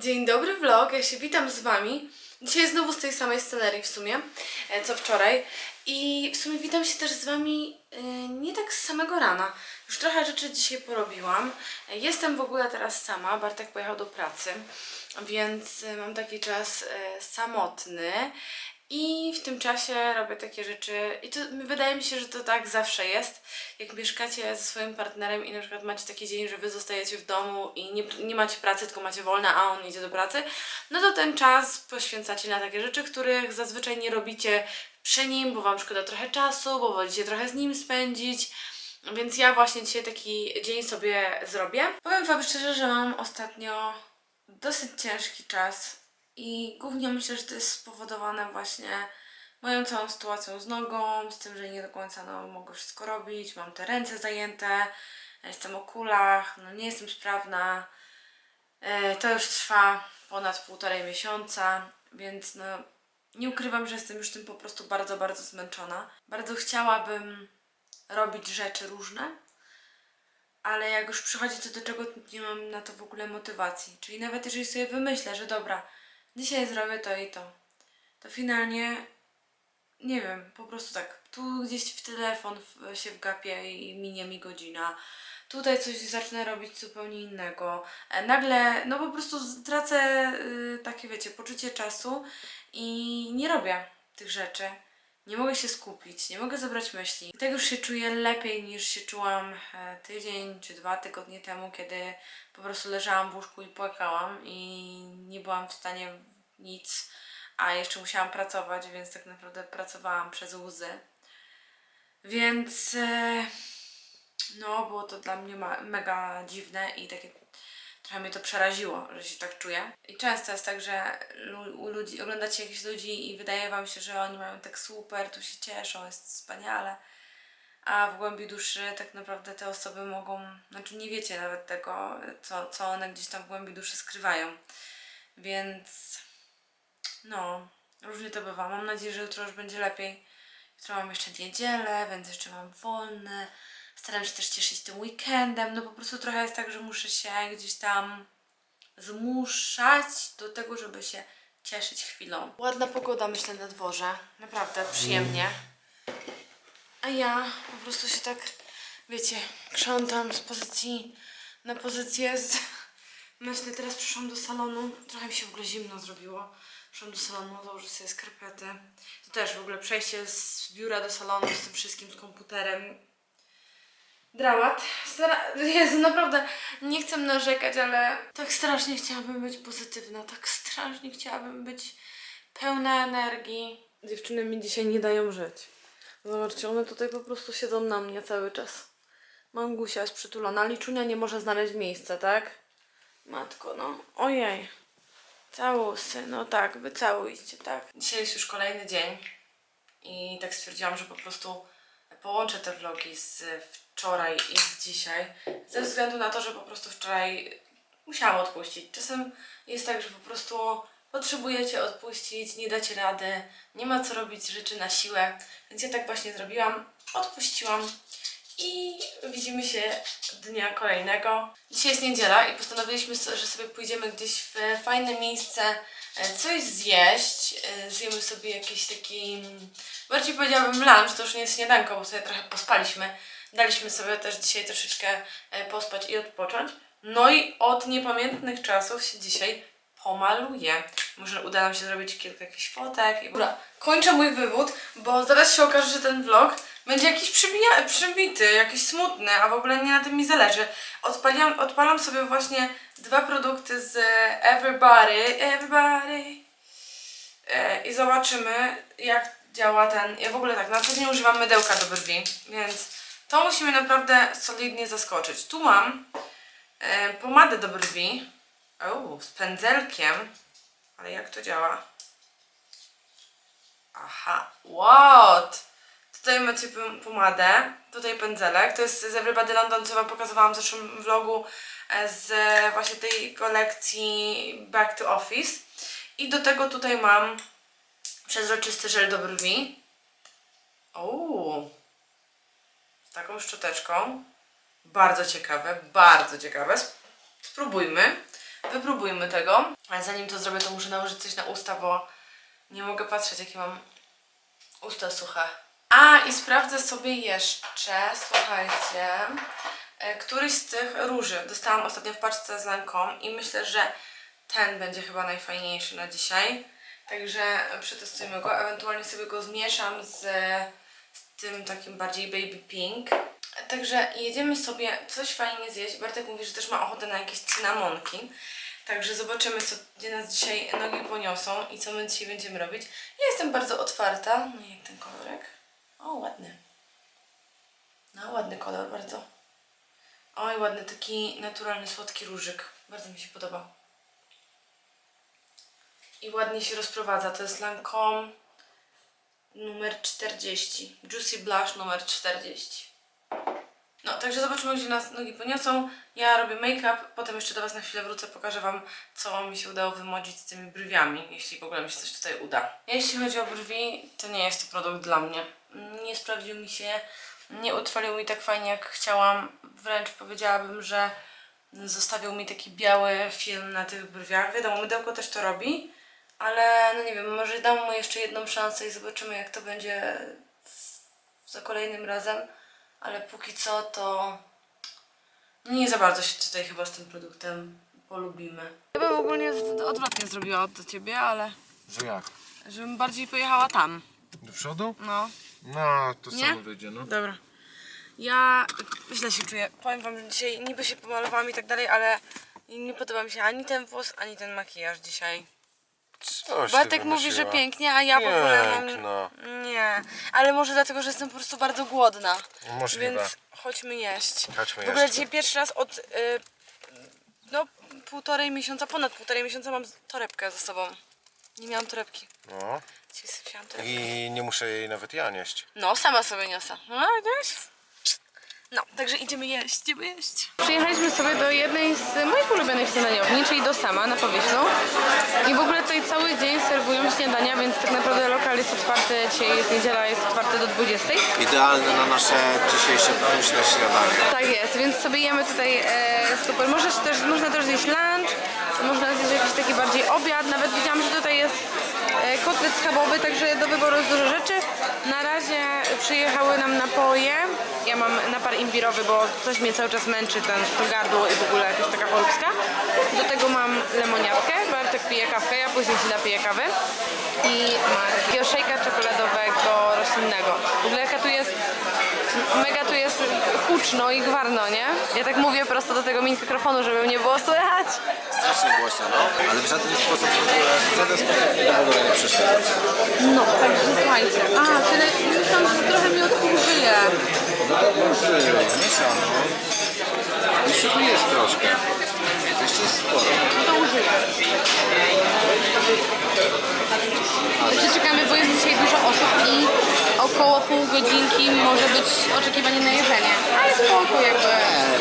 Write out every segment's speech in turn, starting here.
Dzień dobry vlog, ja się witam z Wami. Dzisiaj znowu z tej samej scenerii w sumie, e, co wczoraj. I w sumie witam się też z Wami e, nie tak z samego rana. Już trochę rzeczy dzisiaj porobiłam. E, Jestem w ogóle teraz sama, Bartek pojechał do pracy, więc mam taki czas samotny. I w tym czasie robię takie rzeczy, i to wydaje mi się, że to tak zawsze jest. Jak mieszkacie ze swoim partnerem i na przykład macie taki dzień, że wy zostajecie w domu i nie, nie macie pracy, tylko macie wolne, a on idzie do pracy, no to ten czas poświęcacie na takie rzeczy, których zazwyczaj nie robicie przy nim, bo wam szkoda trochę czasu, bo wolicie trochę z nim spędzić. Więc ja właśnie dzisiaj taki dzień sobie zrobię. Powiem wam szczerze, że mam ostatnio dosyć ciężki czas i głównie myślę, że to jest spowodowane właśnie moją całą sytuacją z nogą, z tym, że nie do końca no, mogę wszystko robić, mam te ręce zajęte, jestem o kulach, no nie jestem sprawna. E, To już trwa ponad półtorej miesiąca, więc no nie ukrywam, że jestem już tym po prostu bardzo, bardzo zmęczona. Bardzo chciałabym robić rzeczy różne, ale jak już przychodzi to do czego, nie mam na to w ogóle motywacji. Czyli nawet jeżeli sobie wymyślę, że dobra, dzisiaj zrobię to i to, to finalnie nie wiem, po prostu tak, tu gdzieś w telefon się wgapię i minie mi godzina. Tutaj coś zacznę robić zupełnie innego. E, Nagle, no po prostu tracę y, takie, wiecie, poczucie czasu i nie robię tych rzeczy. Nie mogę się skupić, nie mogę zebrać myśli. I tak już się czuję lepiej niż się czułam e, tydzień czy dwa tygodnie temu, kiedy po prostu leżałam w łóżku i płakałam i nie byłam w stanie nic, a jeszcze musiałam pracować, więc tak naprawdę pracowałam przez łzy. Więc e, no, było to dla mnie mega dziwne i takie trochę mnie to przeraziło, że się tak czuję. I często jest tak, że u ludzi, oglądacie jakichś ludzi i wydaje wam się, że oni mają tak super, tu się cieszą, jest wspaniale. A w głębi duszy tak naprawdę te osoby mogą, znaczy nie wiecie nawet tego, co, co one gdzieś tam w głębi duszy skrywają. Więc no, różnie to bywa. Mam nadzieję, że jutro już będzie lepiej. Jutro mam jeszcze niedzielę, więc jeszcze mam wolne. Staram się też cieszyć tym weekendem. No po prostu trochę jest tak, że muszę się gdzieś tam zmuszać do tego, żeby się cieszyć chwilą. Ładna pogoda, myślę, na dworze. Naprawdę przyjemnie. A ja po prostu się tak, wiecie, krzątam z pozycji na pozycję z... Myślę, teraz przyszłam do salonu. Trochę mi się w ogóle zimno zrobiło. Przyszłam do salonu, założę sobie skarpety. To też w ogóle przejście z biura do salonu z tym wszystkim, z komputerem. Dramat. Stara... Jezu, naprawdę nie chcę narzekać, ale tak strasznie chciałabym być pozytywna. Tak strasznie chciałabym być pełna energii. Dziewczyny mi dzisiaj nie dają żyć. Zobaczcie, one tutaj po prostu siedzą na mnie cały czas. Mangusia jest przytulona, Liczunia nie może znaleźć miejsca, tak? Matko, no. Ojej. Całusy, no tak, wycałujcie, tak. Dzisiaj jest już kolejny dzień i tak stwierdziłam, że po prostu połączę te vlogi z wczoraj i dzisiaj. Ze względu na to, że po prostu wczoraj musiałam odpuścić. Czasem jest tak, że po prostu potrzebujecie odpuścić, nie dacie rady, nie ma co robić rzeczy na siłę, więc ja tak właśnie zrobiłam, odpuściłam i widzimy się dnia kolejnego. Dzisiaj jest niedziela i postanowiliśmy, że sobie pójdziemy gdzieś w fajne miejsce, e, coś zjeść. E, Zjemy sobie jakiś taki, bardziej powiedziałabym lunch, to już nie jest śniadanko, bo sobie trochę pospaliśmy. Daliśmy sobie też dzisiaj troszeczkę e, pospać i odpocząć. No i od niepamiętnych czasów się dzisiaj pomaluję. Może uda nam się zrobić kilka jakichś fotek. I... Dobra, kończę mój wywód, bo zaraz się okaże, że ten vlog będzie jakiś przybija, przybity, jakiś smutny, a w ogóle nie na tym mi zależy. Odpaliłam, odpalam sobie właśnie dwa produkty z Everybody, Everybody e, i zobaczymy jak działa ten, ja w ogóle tak, na co nie używam mydełka do brwi, więc to musimy naprawdę solidnie zaskoczyć. Tu mam e, pomadę do brwi, o, z pędzelkiem, ale jak to działa? Aha, what? Tutaj macie pom- pomadę, tutaj pędzelek. To jest z Everybody London, co Wam pokazywałam w zeszłym vlogu e, z właśnie tej kolekcji Back to Office. I do tego tutaj mam przezroczysty żel do brwi. Z taką szczoteczką. Bardzo ciekawe, bardzo ciekawe. Sp- Spróbujmy. wypróbujmy tego. Ale zanim to zrobię, to muszę nałożyć coś na usta, bo nie mogę patrzeć, jakie mam usta suche. A, i sprawdzę sobie jeszcze, słuchajcie, e, któryś z tych róży. Dostałam ostatnio w paczce z Lancome i myślę, że ten będzie chyba najfajniejszy na dzisiaj. Także przetestujmy go, ewentualnie sobie go zmieszam z tym takim bardziej baby pink. Także jedziemy sobie coś fajnie zjeść. Bartek mówi, że też ma ochotę na jakieś cynamonki. Także zobaczymy, co gdzie nas dzisiaj nogi poniosą i co my dzisiaj będziemy robić. Ja jestem bardzo otwarta. No jak ten kolorek? O, ładny. No, ładny kolor, bardzo. Oj, ładny, taki naturalny, słodki różyk. Bardzo mi się podoba. I ładnie się rozprowadza. To jest Lancome numer 40. Juicy Blush numer 40. No, także zobaczymy, gdzie nas nogi poniosą. Ja robię make-up, potem jeszcze do Was na chwilę wrócę, pokażę Wam, co mi się udało wymodzić z tymi brwiami, jeśli w ogóle mi się coś tutaj uda. Jeśli chodzi o brwi, to nie jest to produkt dla mnie. Nie sprawdził mi się, nie utrwalił mi tak fajnie, jak chciałam. Wręcz powiedziałabym, że zostawił mi taki biały film na tych brwiach. Wiadomo, mydełko też to robi, ale no nie wiem, może dam mu jeszcze jedną szansę i zobaczymy, jak to będzie za kolejnym razem, ale póki co to nie za bardzo się tutaj chyba z tym produktem polubimy. Ja bym ogólnie odwrotnie zrobiła od ciebie, ale Że jak? żebym bardziej pojechała tam. Do przodu? No, No, to Nie? samo wyjdzie, no. dobra. Ja źle się czuję. Powiem wam, że dzisiaj niby się pomalowałam i tak dalej, ale nie podoba mi się ani ten włos, ani ten makijaż dzisiaj. Coś Bartek mówi, że pięknie, a ja w ogóle mam... Piękno. Nie, ale może dlatego, że jestem po prostu bardzo głodna. Możliwe. Więc chodźmy jeść. Chodźmy w ogóle jeść. dzisiaj pierwszy raz od y, no półtorej miesiąca, ponad półtorej miesiąca mam torebkę ze sobą. Nie miałam torebki. No. Dzisiaj sobie wzięłam torebkę. I nie muszę jej nawet ja nieść. No, sama sobie niosę. No, wiesz? No, także idziemy jeść, idziemy jeść. Przyjechaliśmy sobie do jednej z moich ulubionych śniadaniowni, czyli do Sama na Powieśną. I w ogóle tutaj cały dzień serwują śniadania, więc tak naprawdę lokal jest otwarty, dzisiaj jest niedziela, jest otwarty do 20. Idealne na nasze dzisiejsze pyszne śniadanie. Tak jest, więc sobie jemy tutaj e, super. Możesz też, można też zjeść lunch, można zjeść jakiś taki bardziej obiad. Nawet widziałam, że tutaj jest e, kotlet schabowy, także do wyboru jest dużo rzeczy. Na razie przyjechały nam napoje. Ja mam napar imbirowy, bo coś mnie cały czas męczy, ten, to gardło i w ogóle jakaś taka choróbska. Do tego mam lemoniatkę, Bartek pije kawkę, ja później się napiję kawy. I mam kioszejka czekoladowego roślinnego. W ogóle jaka tu jest mega tu jest huczno i gwarno, nie? Ja tak mówię prosto do tego mikrofonu, żeby mnie było słychać. Strasznie głośno, no. Ale w żaden sposób, w żaden sposób w ogóle nie przeszkadza. No, także słuchajcie. A, tyle, myślałam, że trochę mi odkurzyje. No to mieszam, no. Jeszcze tu jest troszkę. Jeszcze jest sporo. To użyję. Jeszcze czekamy, bo jest dzisiaj dużo osób i około pół godzinki może być oczekiwanie na jedzenie. Ale spoko jakby.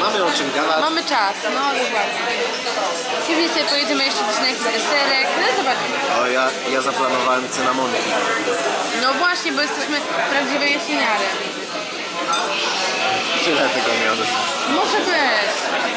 Mamy o czym gadać. Mamy czas, no dokładnie. Później sobie pojedziemy jeszcze gdzieś na jakiś deserek, no zobaczymy. O, ja, ja zaplanowałem cynamonki. No właśnie, bo jesteśmy prawdziwe jesieniary. Tyle tego miałem. Może być.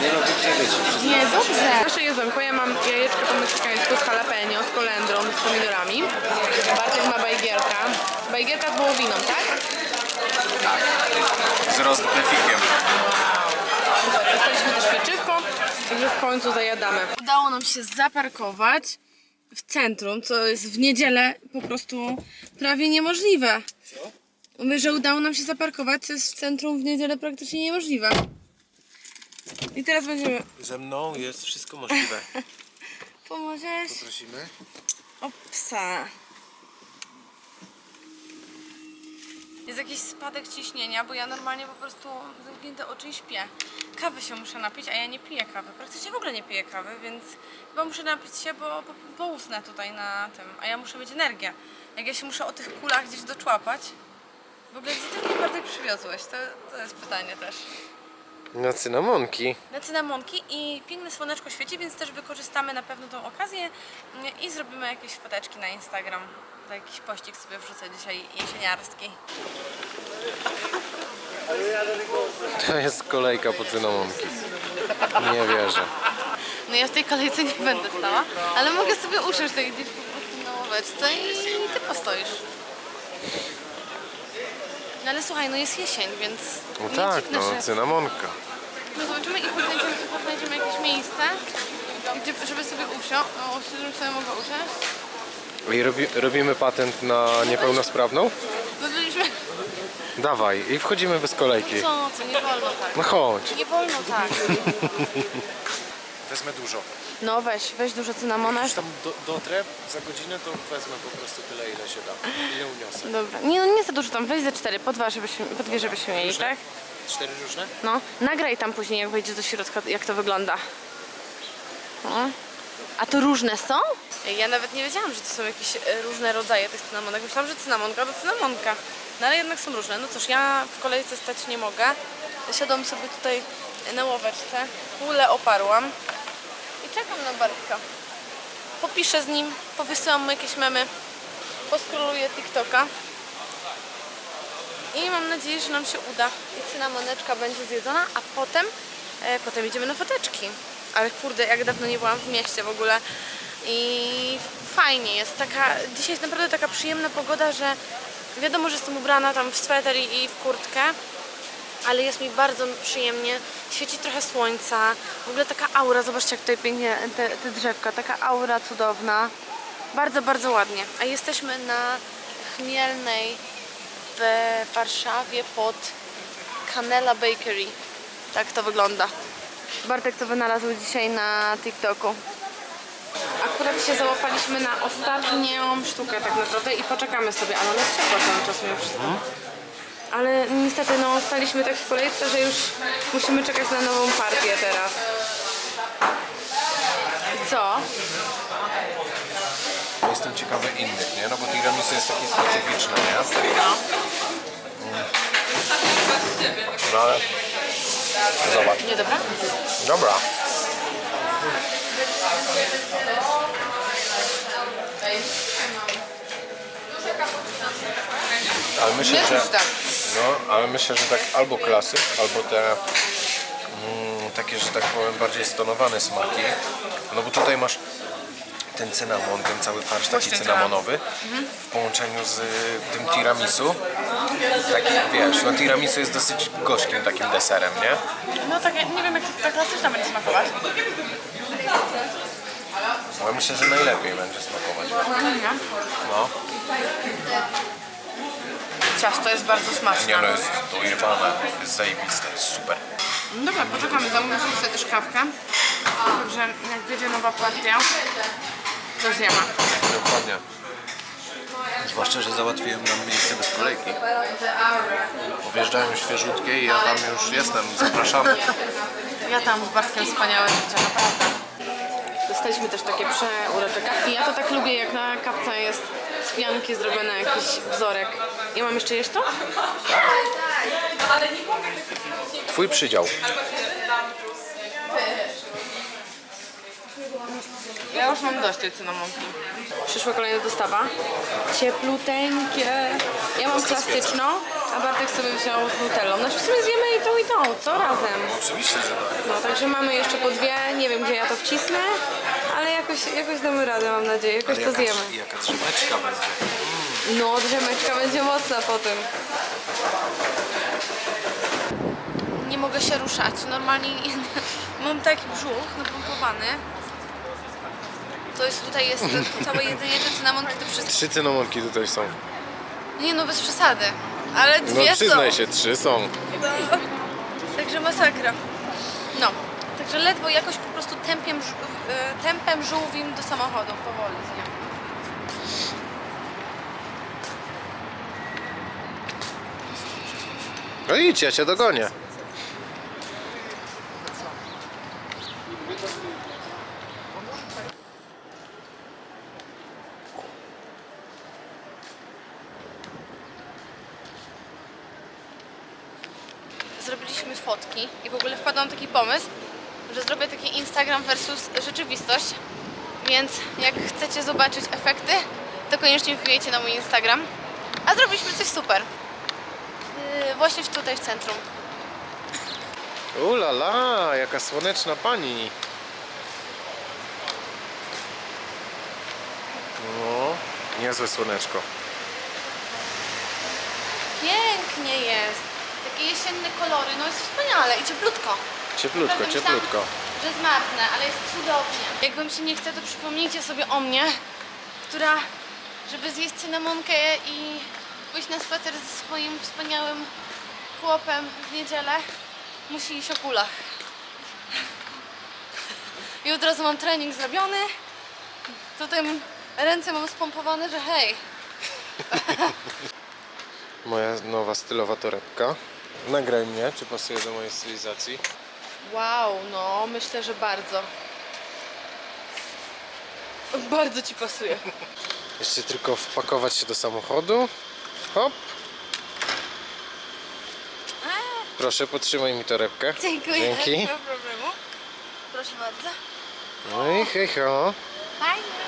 Nie no, wszystko. Nie, dobrze. Nasze jedzonko, ja mam jajeczka po meksykańsku z jalapeno, z kolendrą, z pomidorami. Bartek ma bajgielka. Bajgielka z wołowiną, tak? Z rozbefikiem. Super, dostaliśmy też pieczywko, także w końcu zajadamy. Udało nam się zaparkować w centrum, co jest w niedzielę po prostu prawie niemożliwe. Mówię, że udało nam się zaparkować, co jest w centrum w niedzielę praktycznie niemożliwe. I teraz będziemy... Ze mną jest wszystko możliwe. Pomożesz? Prosimy. O psa. Jest jakiś spadek ciśnienia, bo ja normalnie po prostu zamknięte oczy i śpię. Kawy się muszę napić, a ja nie piję kawy. Praktycznie w ogóle nie piję kawy, więc chyba muszę napić się, bo, bo, bo usnę tutaj na tym. A ja muszę mieć energię. Jak ja się muszę o tych kulach gdzieś doczłapać. W ogóle gdzie ty mnie Bartek przywiozłeś? To, to jest pytanie też. Na cynamonki. Na cynamonki i piękne słoneczko świeci, więc też wykorzystamy na pewno tą okazję mm, i zrobimy jakieś foteczki na Instagram. To jakiś pościg sobie wrzucę dzisiaj jesieniarski. To jest kolejka po cynamonki. Nie wierzę. No ja w tej kolejce nie będę stała, ale mogę sobie usiąść tutaj gdzieś po prostu na ławeczce i ty postoisz. No ale słuchaj, no jest jesień, więc No nie tak, dziwne, no, że... cynamonka. No zobaczymy i podejdziemy, podejdziemy jakieś miejsce, gdzie, żeby sobie usiąść, o, żebym sobie mogła usiąść. I robi, robimy patent na niepełnosprawną? No byliśmy... Dawaj, i wchodzimy bez kolejki. Co, co, nie wolno tak. No chodź. Nie wolno tak. Wezmę dużo. No weź, weź dużo cynamona. Tam do, dotrę za godzinę, to wezmę po prostu tyle, ile się da. Ile uniosę. Dobra. Nie no nie za dużo tam, weź ze cztery, po dwa, żebyśmy, po dwie, żebyśmy mieli, tak? Cztery różne? No, nagraj tam później, jak wejdziesz do środka, jak to wygląda. No. A to różne są? Ja nawet nie wiedziałam, że to są jakieś e, różne rodzaje tych cynamonek. Myślałam, że cynamonka to cynamonka. No ale jednak są różne. No cóż, ja w kolejce stać nie mogę. Siadłam sobie tutaj na ławeczce, kulę oparłam czekam na Bartka. Popiszę z nim, powysyłam mu jakieś memy, poskroluję TikToka. I mam nadzieję, że nam się uda. I cynamoneczka będzie zjedzona, a potem, e, potem idziemy na foteczki. Ale kurde, jak dawno nie byłam w mieście w ogóle. I fajnie jest. Taka, dzisiaj jest naprawdę taka przyjemna pogoda, że wiadomo, że jestem ubrana tam w sweter i i w kurtkę. Ale jest mi bardzo przyjemnie. Świeci trochę słońca. W ogóle taka aura, zobaczcie jak tutaj pięknie te, te drzewka. Taka aura cudowna. Bardzo, bardzo ładnie. A jesteśmy na Chmielnej w Warszawie pod Canela Bakery. Tak to wygląda. Bartek to wynalazł dzisiaj na TikToku. Akurat się załapaliśmy na ostatnią sztukę tak naprawdę i poczekamy sobie, ale ona jest ciepła cały czas mimo wszystko. Ale niestety no staliśmy tak w kolejce, że już musimy czekać na nową partię teraz. Co? Jestem ciekawy innych, nie? No bo tiramisu jest takie specyficzne, nie? No ale... Zobacz. Nie dobra? Dobra. Ale myślę, że... tak. No, ale myślę, że tak albo klasyk, albo te mm, takie, że tak powiem, bardziej stonowane smaki. No bo tutaj masz ten cynamon, ten cały farsz taki Właśnie cynamonowy w połączeniu z y, tym tiramisu. Taki, wiesz, no tiramisu jest dosyć gorzkim takim deserem, nie? No tak, nie wiem jak ta klasyczna będzie smakować. No myślę, że najlepiej będzie smakować. No, Ciasto jest bardzo smaczne. nie no, jest dojebane, jest zajebiste, jest super. No dobra, poczekamy, zamówimy sobie też kawkę. Także jak będzie nowa partia, to zjemy. Dokładnie. Zwłaszcza, że załatwiłem nam miejsce bez kolejki. Powjeżdżają świeżutkie i ja tam już jestem, zapraszamy. Ja tam z Bartkiem wspaniałe życie, naprawdę. Dostaliśmy też takie przeurocze kawki. Ja to tak lubię, jak na kawce jest z pianki zrobiony jakiś wzorek. Ja mam jeszcze to? Twój przydział. Ja już mam dość tej cynamonki. Przyszła kolejna dostawa. Ciepluteńkie. Ja mam klasyczną, a Bartek sobie wziął z nutellą. Znaczy w sumie zjemy i tą i tą, co razem. Oczywiście, że tak. No, także mamy jeszcze po dwie. Nie wiem, gdzie ja to wcisnę, ale jakoś, jakoś damy radę, mam nadzieję. Jakoś to zjemy. jaka drzemeczka będzie. No, drzemeczka będzie mocna po tym. Nie mogę się ruszać. Normalnie mam taki brzuch napompowany. To jest tutaj jest całe jedzenie, te cynamonki, to wszystko. Trzy cynamonki tutaj są. Nie no, bez przesady. Ale No dwie przyznaj są. się, trzy są. No. Także masakra. No. Także ledwo jakoś po prostu tempiem, żu- e, tempem żółwim do samochodu powoli zjem. No idź, ja cię dogonię. zrobiliśmy fotki i w ogóle wpadłam taki pomysł, że zrobię taki Instagram versus rzeczywistość, więc jak chcecie zobaczyć efekty, to koniecznie wbijajcie na mój Instagram. A zrobiliśmy coś super. Yy, właśnie tutaj w centrum. Ulala, jaka słoneczna pani. No, niezłe słoneczko. Pięknie jest. Takie jesienne kolory, no jest wspaniale i cieplutko. Cieplutko, Naprawdę cieplutko. Myślałam, że zmarznę, ale jest cudownie. Jak wam się nie chce, to przypomnijcie sobie o mnie, która, żeby zjeść cynamonkę i pójść na spacer ze swoim wspaniałym chłopem w niedzielę, musi iść o kulach. I od razu mam trening zrobiony. Tutaj ręce mam spompowane, że hej, Moja nowa stylowa torebka. Nagraj mnie, czy pasuje do mojej stylizacji. Wow, no myślę, że bardzo. Bardzo ci pasuje. Jeszcze tylko wpakować się do samochodu. Hop. Proszę, potrzymaj mi torebkę. Dziękuję. Dzięki. Nie ma problemu. Proszę bardzo. No i hej ho. Fajnie.